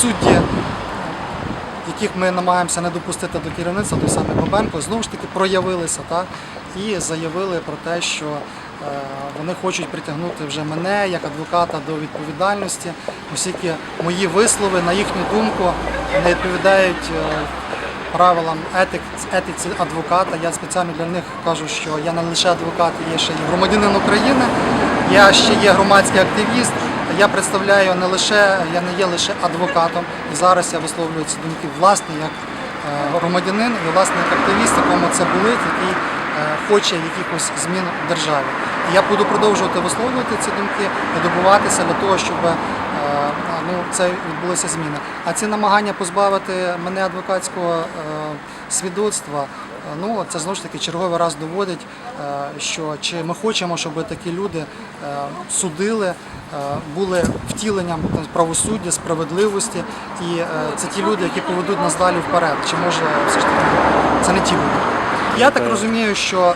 судді, яких ми намагаємося не допустити до керівництва, той самий Бабенко, знову ж таки проявилися так, і заявили про те, що е, вони хочуть притягнути вже мене як адвоката до відповідальності, оскільки мої вислови, на їхню думку, не відповідають е, правилам етик, етиці адвоката. Я спеціально для них кажу, що я не лише адвокат, я ще й громадянин України, я ще є громадський активіст. Я представляю не лише, я не є лише адвокатом, і зараз я висловлюю ці думки власне як е, громадянин і власне як активіст, якому це болить, який е, хоче якихось змін в державі. І я буду продовжувати висловлювати ці думки і добуватися для того, щоб е, ну, це відбулися зміни. А ці намагання позбавити мене адвокатського е, свідоцтва, е, ну це знову ж таки черговий раз доводить, е, що чи ми хочемо, щоб такі люди судили, були втіленням правосуддя, справедливості, і це ті люди, які поведуть нас далі вперед. Чи може все ж таки це не ті люди? Я так розумію, що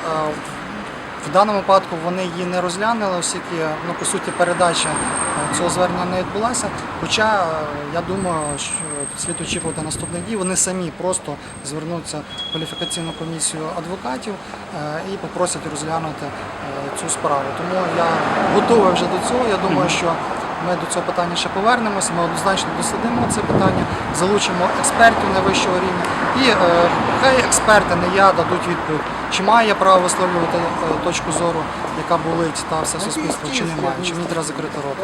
в даному випадку вони її не розглянули, оскільки ну, по суті передача е, цього звернення не відбулася. Хоча е, я думаю, що слід очікувати наступних дій. Вони самі просто звернуться в кваліфікаційну комісію адвокатів е, і попросять розглянути цю справу. Тому я готовий вже до цього. Я думаю, що ми до цього питання ще повернемося. Ми однозначно дослідимо це питання, залучимо експертів найвищого рівня, і е, хай експерти, не я, дадуть відповідь, чи має я право висловлювати е, точку зору, яка болить та все суспільство, чи немає, чи мені треба закрити рота.